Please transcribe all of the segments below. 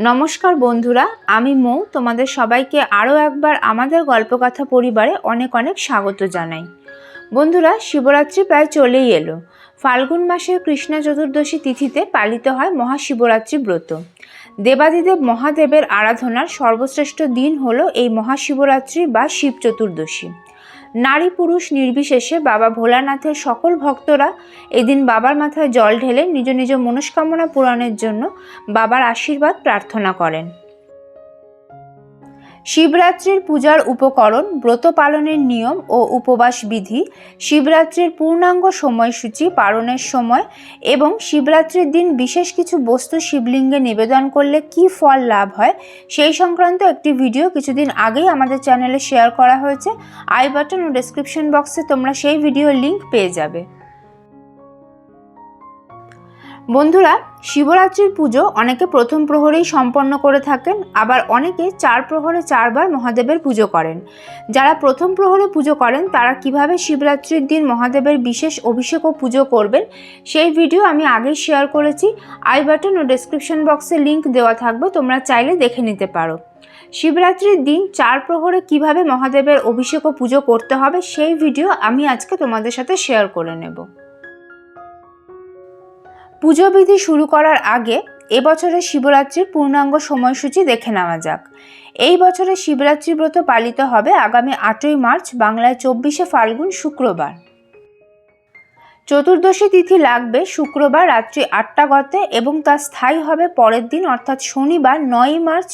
নমস্কার বন্ধুরা, আমি মৌ। তোমাদের সবাইকে আরও একবার আমাদের গল্পকথা পরিবারে অনেক অনেক স্বাগত জানাই। বন্ধুরা, শিবরাত্রি প্রায় চলেই এলো। ফাল্গুন মাসের কৃষ্ণা চতুর্দশী তিথিতে পালিত হয় মহাশিবরাত্রি ব্রত। দেবাদিদেব মহাদেবের আরাধনার সর্বশ্রেষ্ঠ দিন হল এই মহাশিবরাত্রি বা শিব চতুর্দশী। নারী পুরুষ নির্বিশেষে বাবা ভোলানাথের সকল ভক্তরা এদিন বাবার মাথায় জল ঢেলে নিজ নিজ মনস্কামনা পূরণের জন্য বাবার আশীর্বাদ প্রার্থনা করেন। শিবরাত্রির পূজার উপকরণ, ব্রত পালনের নিয়ম ও উপবাস বিধি, শিবরাত্রির পূর্ণাঙ্গ সময়সূচি পালনের সময় এবং শিবরাত্রির দিন বিশেষ কিছু বস্তু শিবলিঙ্গে নিবেদন করলে কি ফল লাভ হয়, সেই সংক্রান্ত একটি ভিডিও কিছুদিন আগেই আমাদের চ্যানেলে শেয়ার করা হয়েছে। আই বাটন ও ডেসক্রিপশন বক্সে তোমরা সেই ভিডিওর লিংক পেয়ে যাবে। বন্ধুরা, শিবরাত্রির পুজো অনেকে প্রথম প্রহরেই সম্পন্ন করে থাকেন, আবার অনেকে চার প্রহরে চারবার মহাদেবের পুজো করেন। যারা প্রথম প্রহরে পুজো করেন, তারা কীভাবে শিবরাত্রির দিন মহাদেবের বিশেষ অভিষেক ও পুজো করবেন, সেই ভিডিও আমি আগেই শেয়ার করেছি। আই বাটন ও ডেসক্রিপশন বক্সে লিংক দেওয়া থাকবে, তোমরা চাইলে দেখে নিতে পারো। শিবরাত্রির দিন চার প্রহরে কীভাবে মহাদেবের অভিষেক ও পুজো করতে হবে, সেই ভিডিও আমি আজকে তোমাদের সাথে শেয়ার করে নেব। পুজো বিধি শুরু করার আগে এবছরের শিবরাত্রির পূর্ণাঙ্গ সময়সূচি দেখে নেওয়া যাক। এই বছরের শিবরাত্রি ব্রত পালিত হবে আগামী আটই মার্চ বাংলায় চব্বিশে ফাল্গুন শুক্রবার। চতুর্দশী তিথি লাগবে শুক্রবার রাত্রি আটটা গতে এবং তা স্থায়ী হবে পরের দিন অর্থাৎ শনিবার নয়ই মার্চ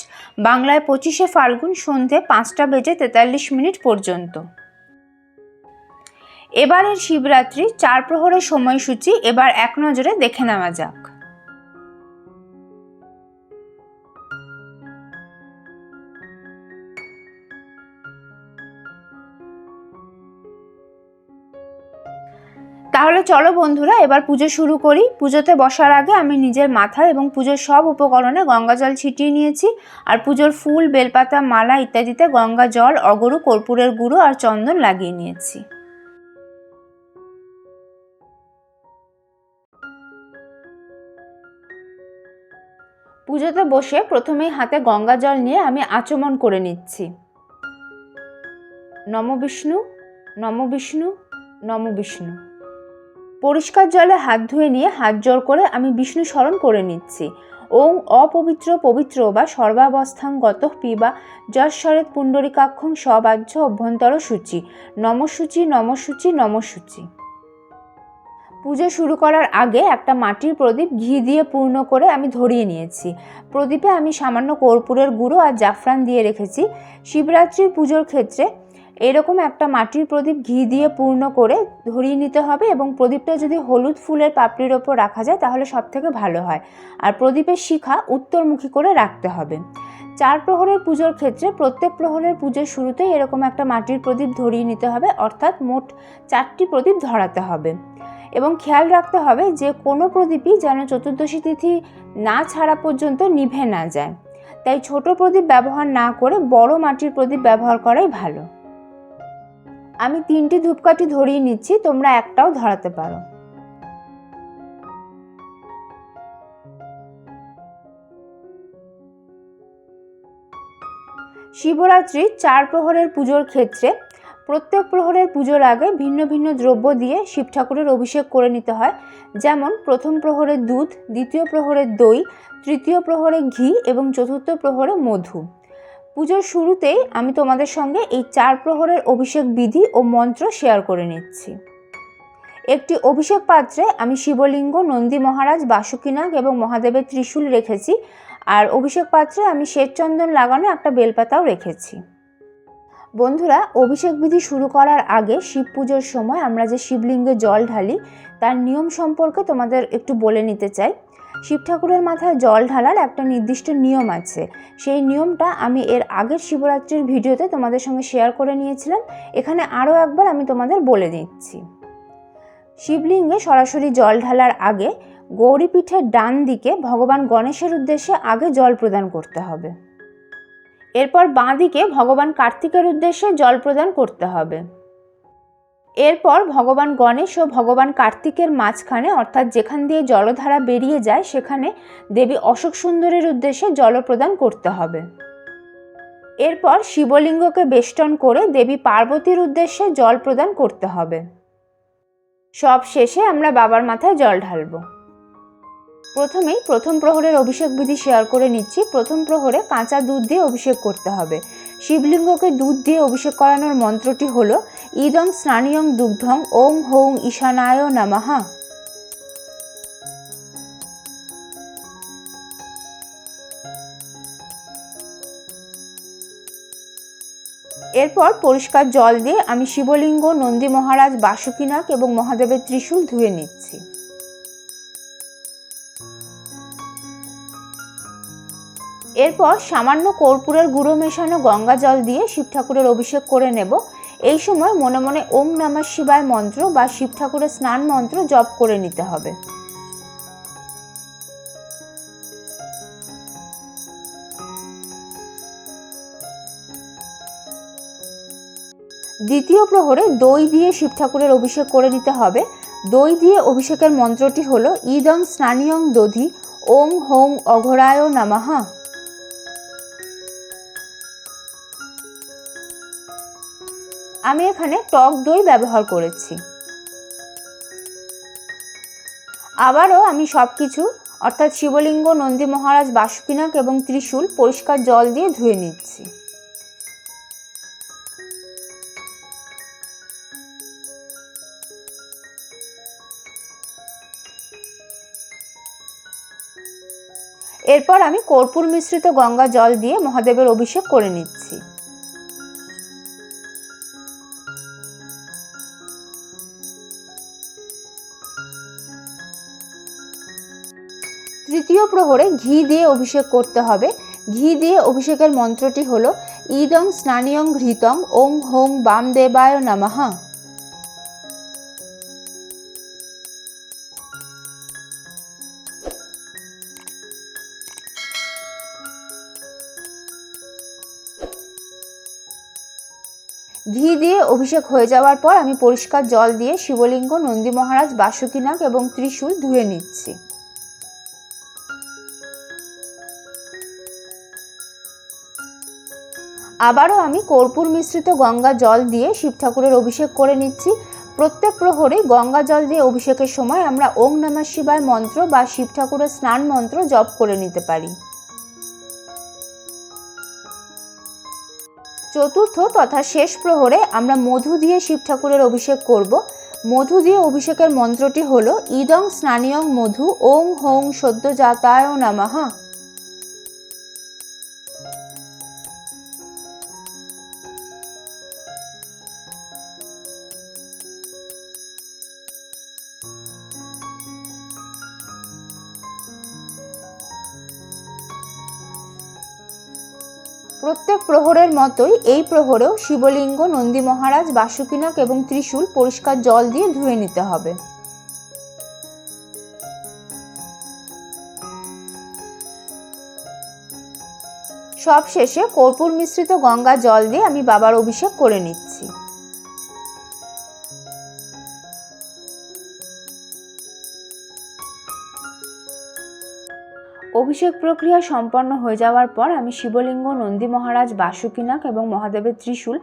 বাংলায় পঁচিশে ফাল্গুন সন্ধে পাঁচটা বেজে তেতাল্লিশ মিনিট পর্যন্ত। এবারের শিবরাত্রি চার প্রহরের সময়সূচি, এবার এক নজরে দেখে নেওয়া যাক। তাহলে চলো বন্ধুরা, এবার পুজো শুরু করি। পুজোতে বসার আগে আমি নিজের মাথা এবং পুজোর সব উপকরণে গঙ্গা জল ছিটিয়ে নিয়েছি আর পুজোর ফুল, বেলপাতা, মালা ইত্যাদিতে গঙ্গা জল, অগরু, কর্পূরের গুঁড়ো আর চন্দন লাগিয়ে নিয়েছি। পুজোতে বসে প্রথমেই হাতে গঙ্গা জল নিয়ে আমি আচমন করে নিচ্ছি। নম বিষ্ণু নম বিষ্ণু নম বিষ্ণু। পরিষ্কার জলে হাত ধুয়ে নিয়ে হাত জোর করে আমি বিষ্ণু স্মরণ করে নিচ্ছি। ওং অপবিত্র পবিত্র বা সর্বাবস্থাঙ্গত পিবা যশ্বরেত পুণ্ডরিকাক্ষং সবাহ্য অভ্যন্তর সূচি। নমসূচি নমসূচি নমসূচি পুজো শুরু করার আগে একটা মাটির প্রদীপ ঘি দিয়ে পূর্ণ করে আমি ধরিয়ে নিয়েছি। প্রদীপে আমি সামান্য কর্পূরের গুঁড়ো আর জাফরান দিয়ে রেখেছি। শিবরাত্রির পুজোর ক্ষেত্রে এরকম একটা মাটির প্রদীপ ঘি দিয়ে পূর্ণ করে ধরিয়ে নিতে হবে এবং প্রদীপটা যদি হলুদ ফুলের পাপড়ির ওপর রাখা যায় তাহলে সব থেকে ভালো হয়। আর প্রদীপের শিখা উত্তরমুখী করে রাখতে হবে। চার প্রহরের পুজোর ক্ষেত্রে প্রত্যেক প্রহরের পুজোর শুরুতেই এরকম একটা মাটির প্রদীপ ধরিয়ে নিতে হবে। অর্থাৎ মোট চারটি প্রদীপ ধরাতে হবে। এবং খেয়াল রাখতে হবে যে কোনো প্রদীপই যেন চতুর্দশী তিথি না ছাড়া পর্যন্ত নিভে না যায়। তাই ছোট প্রদীপ ব্যবহার না করে বড় মাটির প্রদীপ ব্যবহার করাই ভালো। আমি তিনটি ধূপকাঠি ধরিয়ে নিচ্ছি, তোমরা একটাও ধরাতে পারো। শিবরাত্রি চার প্রহরের পুজোর ক্ষেত্রে প্রত্যেক প্রহরের পুজোর আগে ভিন্ন ভিন্ন দ্রব্য দিয়ে শিব ঠাকুরের অভিষেক করে নিতে হয়। যেমন, প্রথম প্রহরে দুধ, দ্বিতীয় প্রহরে দই, তৃতীয় প্রহরে ঘি এবং চতুর্থ প্রহরে মধু। পুজোর শুরুতেই আমি তোমাদের সঙ্গে এই চার প্রহরের অভিষেক বিধি ও মন্ত্র শেয়ার করে নিচ্ছি। একটি অভিষেক পাত্রে আমি শিবলিঙ্গ, নন্দী মহারাজ বাসুকিনাগ এবং মহাদেবের ত্রিশূল রেখেছি। আর অভিষেক পাত্রে আমি শ্বেতচন্দন লাগানো একটা বেলপাতাও রেখেছি। বন্ধুরা, অভিষেক বিধি শুরু করার আগে শিব পুজোর সময় আমরা যে শিবলিঙ্গে জল ঢালি, তার নিয়ম সম্পর্কে তোমাদের একটু বলে নিতে চাই। শিব ঠাকুরের মাথায় জল ঢালার একটা নির্দিষ্ট নিয়ম আছে। সেই নিয়মটা আমি এর আগের শিবরাত্রির ভিডিওতে তোমাদের সঙ্গে শেয়ার করে নিয়েছিলাম। এখানে আরও একবার আমি তোমাদের বলে দিচ্ছি। শিবলিঙ্গে সরাসরি জল ঢালার আগে গৌরীপীঠের ডান দিকে ভগবান গণেশের উদ্দেশ্যে আগে জল প্রদান করতে হবে। এরপর বাঁ দিকে ভগবান কার্তিকের উদ্দেশ্যে জল প্রদান করতে হবে। এরপর ভগবান গণেশ ও ভগবান কার্তিকের মাঝখানে, অর্থাৎ যেখান দিয়ে জলধারা বেরিয়ে যায়, সেখানে দেবী অশোক সুন্দরের উদ্দেশ্যে জল প্রদান করতে হবে। এরপর শিবলিঙ্গকে বেষ্টন করে দেবী পার্বতীর উদ্দেশ্যে জল প্রদান করতে হবে। সব শেষে আমরা বাবার মাথায় জল ঢালব। প্রথমেই প্রথম প্রহরের অভিষেক বিধি শেয়ার করে নিচ্ছি। প্রথম প্রহরে কাঁচা দুধ দিয়ে অভিষেক করতে হবে। শিবলিঙ্গকে দুধ দিয়ে অভিষেক করানোর মন্ত্রটি হলো, ইদং স্নানিয়ং দুগ্ধং ওং হৌং ঈশানায় নামাহা এরপর পরিষ্কার জল দিয়ে আমি শিবলিঙ্গ, নন্দী মহারাজ বাসুকিনাক এবং মহাদেবের ত্রিশূল ধুয়ে নিচ্ছি। এরপর সামান্য কর্পূরের গুঁড়ো মেশানো গঙ্গা জল দিয়ে শিব ঠাকুরের অভিষেক করে নেব। এই সময় মনে মনে ওম নমঃ শিবায় মন্ত্র বা শিব ঠাকুরের স্নান মন্ত্র জপ করে নিতে হবে। দ্বিতীয় প্রহরে দই দিয়ে শিব ঠাকুরের অভিষেক করে নিতে হবে। দই দিয়ে অভিষেকের মন্ত্রটি হল ইদং স্নানিয়ং দধি ওং হোং অঘরায় নামাহা আমি এখানে টক দই ব্যবহার করেছি। আবারও আমি সব কিছু অর্থাৎ শিবলিঙ্গ, নন্দী মহারাজ বাসুকিনাক এবং ত্রিশূল পরিষ্কার জল দিয়ে ধুয়ে নিচ্ছি। এরপর আমি কর্পূর মিশ্রিত গঙ্গা জল দিয়ে মহাদেবের অভিষেক করে নিচ্ছি। প্রহরে ঘি দিয়ে অভিষেক করতে হবে। ঘি দিয়ে অভিষেকের মন্ত্রটি হল, ইদং স্নানিয়ং ঘৃতং ওং হোং বাম দেবায় নমঃ। ঘি দিয়ে অভিষেক হয়ে যাওয়ার পর আমি পরিষ্কার জল দিয়ে শিবলিঙ্গ, নন্দী মহারাজ বাসুকিনাক এবং ত্রিশূল ধুয়ে নিচ্ছি। আবারও আমি কর্পূর মিশ্রিত গঙ্গা জল দিয়ে শিব ঠাকুরের অভিষেক করে নিচ্ছি। প্রত্যেক প্রহরে গঙ্গা জল দিয়ে অভিষেকের সময় আমরা ওং নমঃ শিবায় মন্ত্র বা শিব ঠাকুরের স্নান মন্ত্র জপ করে নিতে পারি। চতুর্থ তথা শেষ প্রহরে আমরা মধু দিয়ে শিব ঠাকুরের অভিষেক করব। মধু দিয়ে অভিষেকের মন্ত্রটি হল, ইদং স্নানিয়ং মধু, ওং হোং সদ্য জাতায় নামাহা প্রহরের মতোই এই প্রহরেও শিবলিঙ্গ, নন্দী মহারাজ, বাসুকিনাক এবং ত্রিশূল পরিষ্কার জল দিয়ে ধুয়ে নিতে হবে। সব শেষে কর্পূর মিশ্রিত গঙ্গা জল দিয়ে আমি বাবার অভিষেক করে নিচ্ছি। অভিষেক প্রক্রিয়া সম্পন্ন হয়ে যাওয়ার পর আমি শিবলিঙ্গ, নন্দী মহারাজ, বাসুকিনাক এবং মহাদেবের ত্রিশূল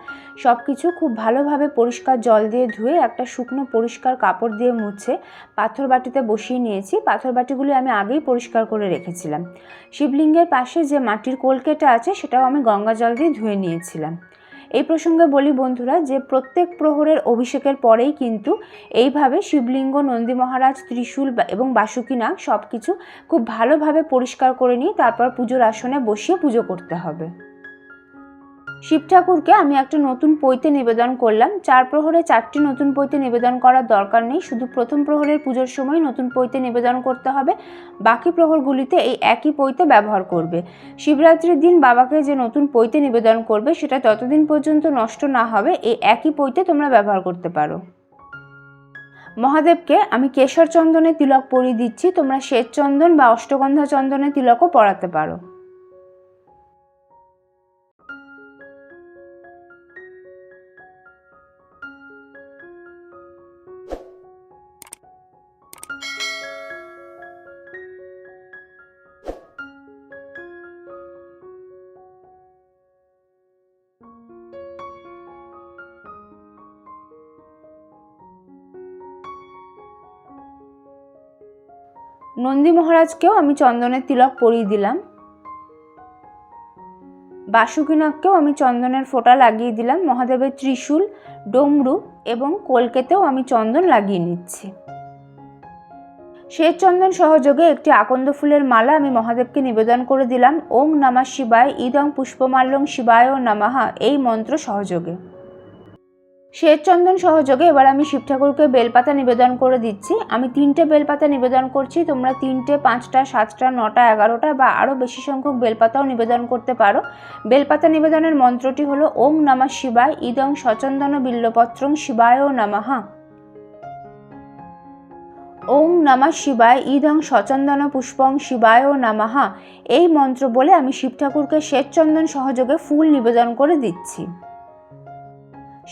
সব কিছু খুব ভালোভাবে পরিষ্কার জল দিয়ে ধুয়ে একটা শুকনো পরিষ্কার কাপড় দিয়ে মুছে পাথর বাটিতে বসিয়ে নিয়েছি। পাথর বাটিগুলি আমি আগেই পরিষ্কার করে রেখেছিলাম। শিবলিঙ্গের পাশে যে মাটির কোলকেটা আছে সেটাও আমি গঙ্গা জল দিয়ে ধুয়ে নিয়েছিলাম। এই প্রসঙ্গে বলি বন্ধুরা যে প্রত্যেক প্রহরের অভিষেকের পরেই কিন্তু এইভাবে শিবলিঙ্গ, নন্দী মহারাজ, ত্রিশূল এবং বাসুকিনাগ সব কিছু খুব ভালোভাবে পরিষ্কার করে নিয়ে তারপর পুজোর আসনে বসিয়ে পুজো করতে হবে। শিব ঠাকুরকে আমি একটা নতুন পৈতে নিবেদন করলাম। চার প্রহরে চারটি নতুন পৈতে নিবেদন করার দরকার নেই। শুধু প্রথম প্রহরের পুজোর সময় নতুন পৈতে নিবেদন করতে হবে। বাকি প্রহরগুলিতে এই একই পৈতে ব্যবহার করবে। শিবরাত্রির দিন বাবাকে যে নতুন পৈতে নিবেদন করবে, সেটা ততদিন পর্যন্ত নষ্ট না হবে। এই একই পৈতে তোমরা ব্যবহার করতে পারো। মহাদেবকে আমি কেশর চন্দনে তিলক পরিয়ে দিচ্ছি। তোমরা শ্বেত চন্দন বা অষ্টগন্ধা চন্দনে তিলকও পরাতে পারো। নন্দী মহারাজকেও আমি চন্দনের তিলক পরিয়ে দিলাম। বাসুকিনাথকেও আমি চন্দনের ফোঁটা লাগিয়ে দিলাম। মহাদেবের ত্রিশূল, ডমরু এবং কলকেতেও আমি চন্দন লাগিয়ে নিচ্ছি। শ্বেত চন্দন সহযোগে একটি আকন্দ ফুলের মালা আমি মহাদেবকে নিবেদন করে দিলাম। ওং নমঃ শিবায়, ইদং পুষ্পমাল্যং শিবায় ও নামাহা এই মন্ত্র সহযোগে। শ্বেত চন্দন সহযোগে এবার আমি শিব ঠাকুরকে বেলপাতা নিবেদন করে দিচ্ছি। আমি তিনটে বেলপাতা নিবেদন করছি, তোমরা তিনটে, পাঁচটা, সাতটা, নটা, এগারোটা বা আরও বেশি সংখ্যক বেলপাতাও নিবেদন করতে পারো। বেলপাতা নিবেদনের মন্ত্রটি হলো ওং নমঃ শিবায় ইদং সচন্দন বিল্লপত্রং শিবায় নামাহা ওং নমঃ শিবায় ইদং সচন্দন পুষ্পং শিবায় নামাহা এই মন্ত্র বলে আমি শিব ঠাকুরকে শ্বেতচন্দন সহযোগে ফুল নিবেদন করে দিচ্ছি।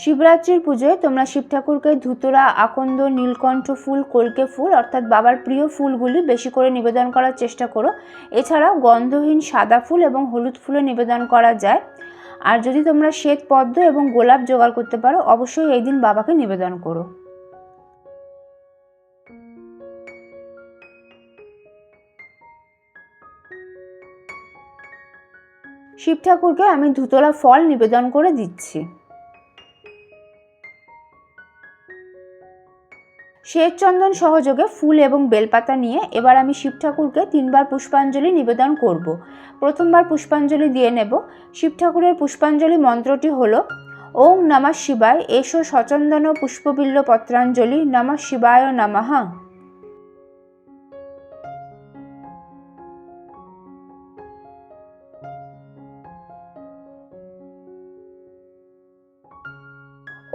শিবরাত্রির পুজোয় তোমরা শিব ঠাকুরকে ধুতরা, আকন্দ, নীলকণ্ঠ ফুল, কলকে ফুল অর্থাৎ বাবার প্রিয় ফুলগুলি বেশি করে নিবেদন করার চেষ্টা করো। এছাড়াও গন্ধহীন সাদা ফুল এবং হলুদ ফুলে নিবেদন করা যায়। আর যদি তোমরা শ্বেত পদ্ম এবং গোলাপ জোগাড় করতে পারো, অবশ্যই এই দিন বাবাকে নিবেদন করো। শিব ঠাকুরকে আমি ধুতলা ফল নিবেদন করে দিচ্ছি। চন্দন সহযোগে ফুল এবং বেলপাতা নিয়ে এবার আমি শিব ঠাকুরকে তিনবার পুষ্পাঞ্জলি নিবেদন করব। প্রথমবার পুষ্পাঞ্জলি দিয়ে নেব শিব ঠাকুরের পুষ্পাঞ্জলি মন্ত্রটি হল ওং নমঃ শিবায়, এসো সচন্দন পুষ্পবিল্ল পত্রাঞ্জলি নমঃ শিবায় নমঃ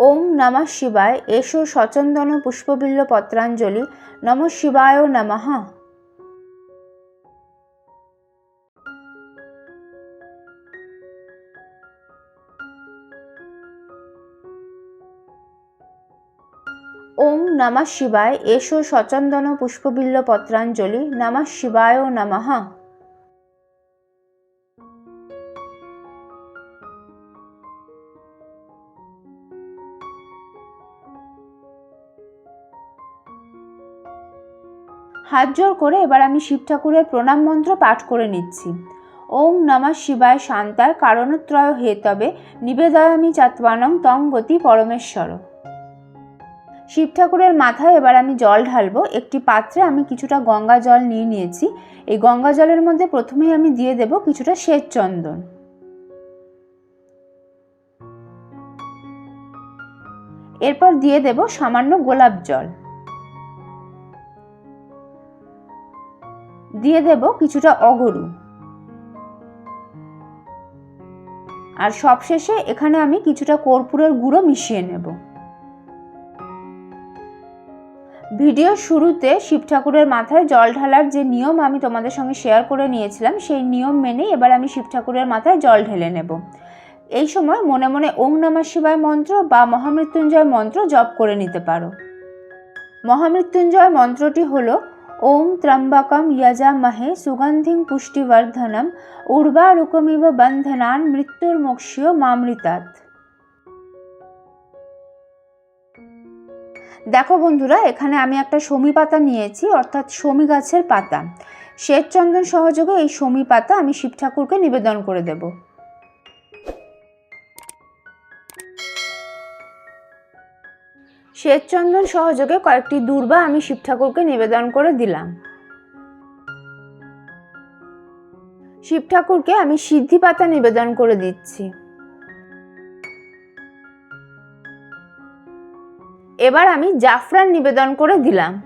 ওং নমঃ শিবায়, এসো সচন্দন পুষ্পবিল্ল পত্রাঞ্জলি, নম শিবায় নমঃ। ওং নমঃ শিবায়, এসো সচন্দন পুষ্পবিল্ল পত্রাঞ্জলি, নমঃ শিবায় নমঃ। হাত জোর করে এবার আমি শিব ঠাকুরের প্রণাম মন্ত্র পাঠ করে নিচ্ছি। ওং নমঃ শিবায় শান্তায় কারণত্রয় হেতবে নিবেদয়ামি চাত্বানং তং গতি পরমেশ্বর। শিব ঠাকুরের মাথায় এবার আমি জল ঢালবো। একটি পাত্রে আমি কিছুটা গঙ্গা জল নিয়ে নিয়েছি। এই গঙ্গা জলের মধ্যে প্রথমেই আমি দিয়ে দেব কিছুটা শ্বেত চন্দন। এরপর দিয়ে দেব সামান্য গোলাপ জল। দিয়ে দেব কিছুটা অগরু। আর সবশেষে এখানে আমি কিছুটা কর্পূরের গুঁড়ো মিশিয়ে নেব। ভিডিও শুরুতে শিব ঠাকুরের মাথায় জল ঢালার যে নিয়ম আমি তোমাদের সঙ্গে শেয়ার করে নিয়েছিলাম, সেই নিয়ম মেনেই এবার আমি শিব ঠাকুরের মাথায় জল ঢেলে নেব। এই সময় মনে মনে ওং নমঃ শিবায় মন্ত্র বা মহামৃত্যুঞ্জয় মন্ত্র জপ করে নিতে পারো। মহামৃত্যুঞ্জয় মন্ত্রটি হলো ওং ত্রম্বকম যজামহে সুগন্ধিং পুষ্টিবর্ধনম উর্বারুকমিব বন্ধনান মৃত্যুর মোক্ষীয় মামৃতাৎ দেখো বন্ধুরা, এখানে আমি একটা শমী পাতা নিয়েছি, অর্থাৎ শমী গাছের পাতা। শ্বেতচন্দন সহযোগে এই শমী পাতা আমি শিব ঠাকুরকে নিবেদন করে দেব। শ্বেতচন্দন সহযোগে কয়েকটি দূর্বা আমি শিব ঠাকুরকে নিবেদন করে দিলাম। শিব ঠাকুরকে আমি সিদ্ধি পাতা নিবেদন করে দিচ্ছি। এবার আমি জাফরান নিবেদন করে দিলাম।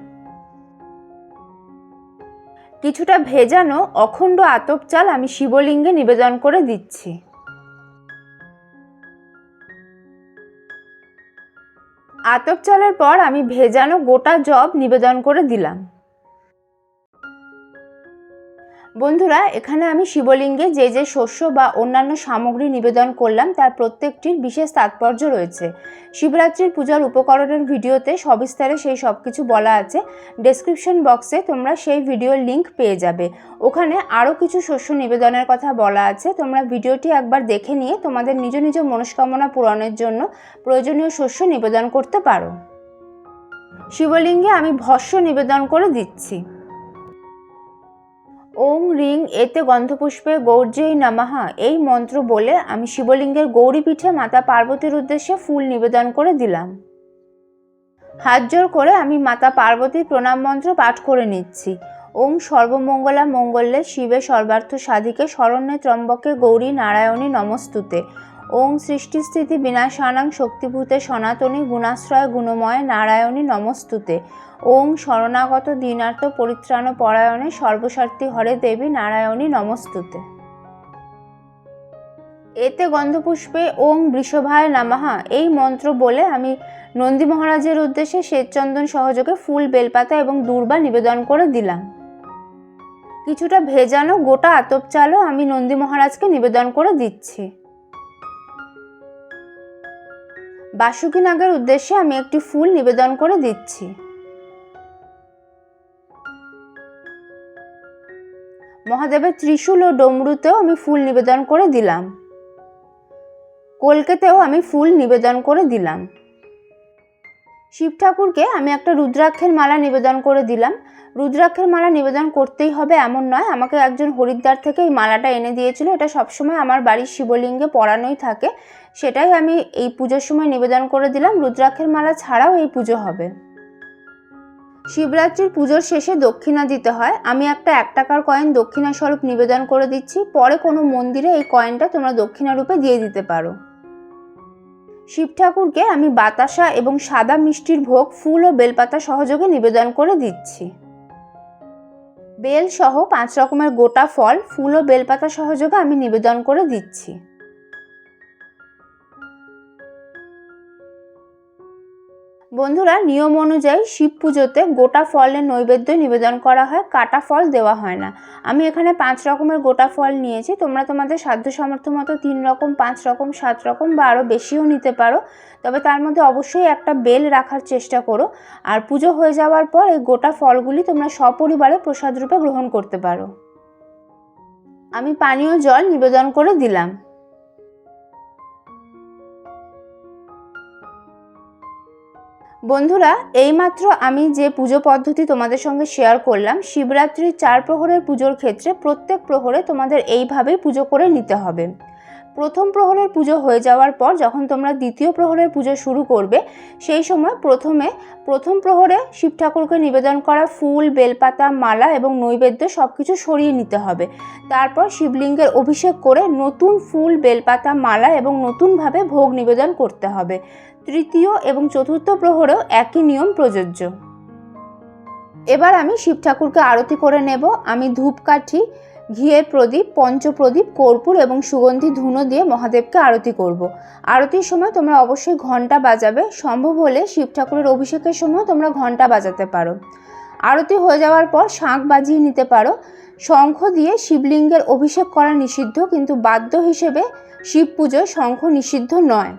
কিছুটা ভেজানো অখণ্ড আতপ চাল আমি শিবলিঙ্গে নিবেদন করে দিচ্ছি। আতপ চালের পর আমি ভেজানো গোটা জব নিবেদন করে দিলাম। বন্ধুরা, এখানে আমি শিবলিঙ্গে যে যে শস্য বা অন্যান্য সামগ্রী নিবেদন করলাম, তার প্রত্যেকটির বিশেষ তাৎপর্য রয়েছে। শিবরাত্রির পূজার উপকরণের ভিডিওতে সবিস্তারে সেই সব কিছু বলা আছে। ডেসক্রিপশন বক্সে তোমরা সেই ভিডিওর লিংক পেয়ে যাবে। ওখানে আরও কিছু শস্য নিবেদনের কথা বলা আছে। তোমরা ভিডিওটি একবার দেখে নিয়ে তোমাদের নিজ নিজ মনস্কামনা পূরণের জন্য প্রয়োজনীয় শস্য নিবেদন করতে পারো। শিবলিঙ্গে আমি ভস্য নিবেদন করে দিচ্ছি। ওং রিং, এতে গন্ধপুষ্পে গৌর্যেই নামাহা এই মন্ত্র বলে আমি শিবলিঙ্গের গৌরী পিঠে মাতা পার্বতীর উদ্দেশ্যে ফুল নিবেদন করে দিলাম। হাত জোর করে আমি মাতা পার্বতীর প্রণাম মন্ত্র পাঠ করে নিচ্ছি। ওং সর্বমঙ্গলা মঙ্গলে শিবে সর্বার্থ সাধিকে শরণ্যে ত্রম্বকে গৌরী নারায়ণী নমস্তুতে। ওং সৃষ্টিস্থিতি বিনাশানাং শক্তিভূতে সনাতনী গুণাশ্রয় গুণময় নারায়ণী নমস্তুতে। ওং শরণাগত দীনার্থ পরিত্রাণ পরায়ণে সর্বস্বার্থী হরে দেবী নারায়ণী নমস্তুতে। এতে গন্ধপুষ্পে ওং বৃষভায় নামাহা। এই মন্ত্র বলে আমি নন্দী মহারাজের উদ্দেশ্যে শ্বেতচন্দন সহযোগে ফুল, বেলপাতা এবং দূর্বা নিবেদন করে দিলাম। কিছুটা ভেজানো গোটা আতপ চালও আমি নন্দী মহারাজকে নিবেদন করে দিচ্ছি। বাসুকি নাগের উদ্দেশ্যে আমি একটি ফুল নিবেদন করে দিচ্ছি। মহাদেবের ত্রিশূল ও ডমরুতেও আমি ফুল নিবেদন করে দিলাম। কলকেতেও আমি ফুল নিবেদন করে দিলাম। শিব ঠাকুরকে আমি একটা রুদ্রাক্ষের মালা নিবেদন করে দিলাম। রুদ্রাক্ষের মালা নিবেদন করতেই হবে, এমন নয়। আমাকে একজন হরিদ্বার থেকে এই মালাটা এনে দিয়েছিল। এটা সবসময় আমার বাড়ির শিবলিঙ্গে পরানোই থাকে। সেটাই আমি এই পুজোর সময় নিবেদন করে দিলাম। রুদ্রাক্ষের মালা ছাড়াও এই পুজো হবে। শিবরাত্রির পুজোর শেষে দক্ষিণা দিতে হয়। আমি একটা এক টাকার কয়েন দক্ষিণা স্বরূপ নিবেদন করে দিচ্ছি। পরে কোনো মন্দিরে এই কয়েনটা তোমরা দক্ষিণা রূপে দিয়ে দিতে পারো। শিব ঠাকুরকে আমি বাতাসা এবং সাদা মিষ্টির ভোগ, ফুল ও বেলপাতা সহযোগে নিবেদন করে দিচ্ছি। বেল সহ পাঁচ রকমের গোটা ফল ফুল ও বেলপাতা সহযোগে আমি নিবেদন করে দিচ্ছি। বন্ধুরা, নিয়ম অনুযায়ী শিব পুজোতে গোটা ফলের নৈবেদ্য নিবেদন করা হয়, কাটা ফল দেওয়া হয় না। আমি এখানে পাঁচ রকমের গোটা ফল নিয়েছি, তোমরা তোমাদের সাধ্য সামর্থ্য মতো তিন রকম, পাঁচ রকম, সাত রকম বা আরও বেশিও নিতে পারো। তবে তার মধ্যে অবশ্যই একটা বেল রাখার চেষ্টা করো, আর পুজো হয়ে যাওয়ার পর এই গোটা ফলগুলি তোমরা সপরিবারে প্রসাদ রূপে গ্রহণ করতে পারো। আমি পানীয় জল নিবেদন করে দিলাম। বন্ধুরা, এইমাত্র আমি যে পুজো পদ্ধতি তোমাদের সঙ্গে শেয়ার করলাম, শিবরাত্রির চার প্রহরের পুজোর ক্ষেত্রে প্রত্যেক প্রহরে তোমাদের এইভাবেই পুজো করে নিতে হবে। প্রথম প্রহরের পুজো হয়ে যাওয়ার পর যখন তোমরা দ্বিতীয় প্রহরের পুজো শুরু করবে, সেই সময় প্রথমে প্রথম প্রহরে শিব ঠাকুরকে নিবেদন করা ফুল, বেলপাতা, মালা এবং নৈবেদ্য সব কিছু সরিয়ে নিতে হবে। তারপর শিবলিঙ্গের অভিষেক করে নতুন ফুল, বেলপাতা, মালা এবং নতুনভাবে ভোগ নিবেদন করতে হবে। তৃতীয় এবং চতুর্থ প্রহরেও একই নিয়ম প্রযোজ্য। এবার আমি শিব ঠাকুরকে আরতি করে নেব। আমি ধূপকাঠি, ঘিয়ের প্রদীপ, পঞ্চপ্রদীপ, কর্পূর এবং সুগন্ধি ধুনো দিয়ে মহাদেবকে আরতি করব। আরতির সময় তোমরা অবশ্যই ঘণ্টা বাজাবে। সম্ভব হলে শিব ঠাকুরের অভিষেকের সময় তোমরা ঘণ্টা বাজাতে পারো। আরতি হয়ে যাওয়ার পর শাঁখ বাজিয়ে নিতে পারো। শঙ্খ দিয়ে শিবলিঙ্গের অভিষেক করা নিষিদ্ধ, কিন্তু বাদ্য হিসেবে শিব পুজোয় শঙ্খ নিষিদ্ধ নয়।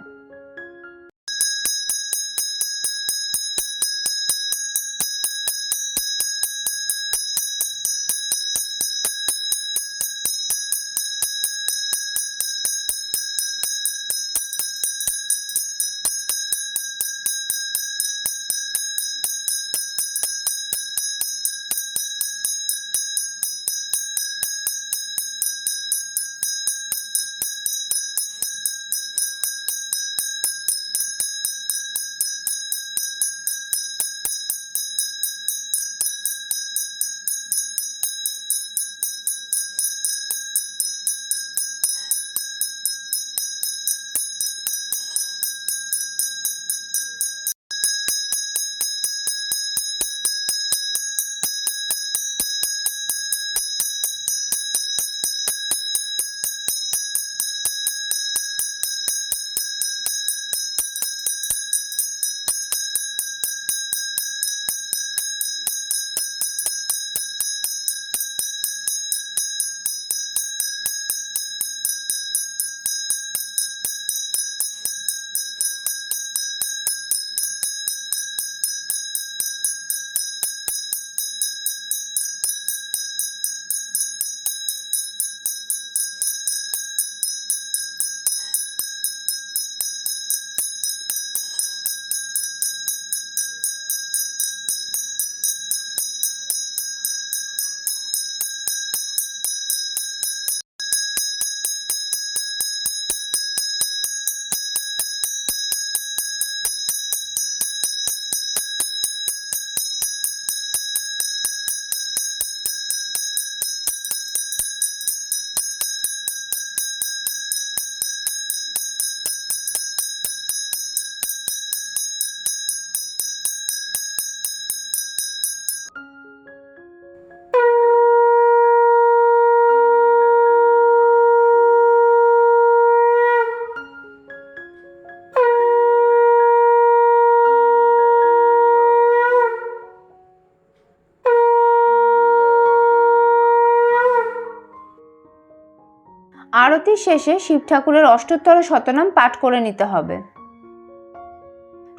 শেষে শিব ঠাকুরের অষ্টোত্তর শতনাম পাঠ করে নিতে হবে।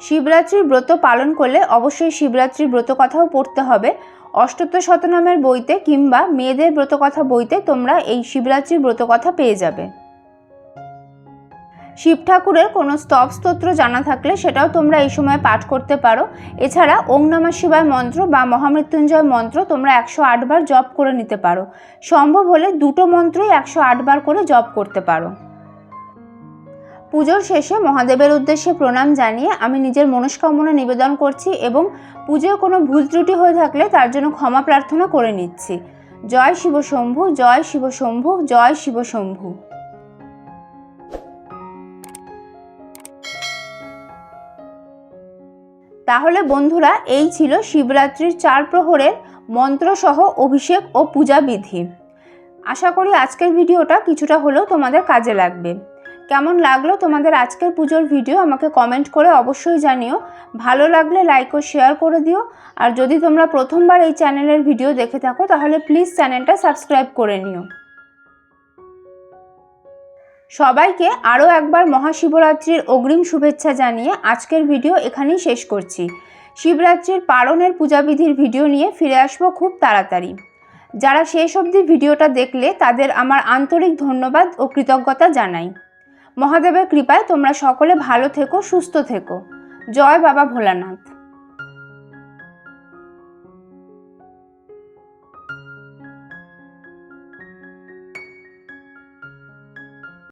শিবরাত্রির ব্রত পালন করলে অবশ্যই শিবরাত্রির ব্রত কথাও পড়তে হবে। অষ্টোত্তর শতনামের বইতে কিংবা মেয়েদের ব্রত কথা বইতে তোমরা এই শিবরাত্রির ব্রত কথা পেয়ে যাবে। শিব ঠাকুরের কোনো স্তব স্তোত্র জানা থাকলে সেটাও তোমরা এই সময় পাঠ করতে পারো। এছাড়া ওং নমঃ শিবায় মন্ত্র বা মহামৃত্যুঞ্জয় মন্ত্র তোমরা একশো আটবার জপ করে নিতে পারো। সম্ভব হলে দুটো মন্ত্রই একশো আটবার করে জপ করতে পারো। পুজোর শেষে মহাদেবের উদ্দেশ্যে প্রণাম জানিয়ে আমি নিজের মনস্কামনা নিবেদন করছি এবং পুজোয় কোনো ভুল ত্রুটি হয়ে থাকলে তার জন্য ক্ষমা প্রার্থনা করে নিচ্ছি। জয় শিব শম্ভু, জয় শিব শম্ভু, জয় শিব তাহলে বন্ধুরা, এই ছিল শিবরাত্রির চার প্রহরের মন্ত্রসহ অভিষেক ও পূজা বিধি। আশা করি আজকের ভিডিওটা কিছুটা হলেও তোমাদের কাজে লাগবে। কেমন লাগল তোমাদের আজকের পুজোর ভিডিও আমাকে কমেন্ট করে অবশ্যই জানিও। ভালো লাগলে লাইক ও শেয়ার করে দিও। আর যদি তোমরা প্রথমবার এই চ্যানেলের ভিডিও দেখে থাকো, তাহলে প্লিজ চ্যানেলটা সাবস্ক্রাইব করে নিও। সবাইকে আরও একবার মহাশিবরাত্রির অগ্রিম শুভেচ্ছা জানিয়ে আজকের ভিডিও এখানেই শেষ করছি। শিবরাত্রির পালনের পূজাবিধির ভিডিও নিয়ে ফিরে আসব খুব তাড়াতাড়ি। যারা শেষ অবধি ভিডিওটা দেখলে তাদের আমার আন্তরিক ধন্যবাদ ও কৃতজ্ঞতা জানাই। মহাদেবের কৃপায় তোমরা সকলে ভালো থেকো, সুস্থ থেকো। জয় বাবা ভোলানাথ।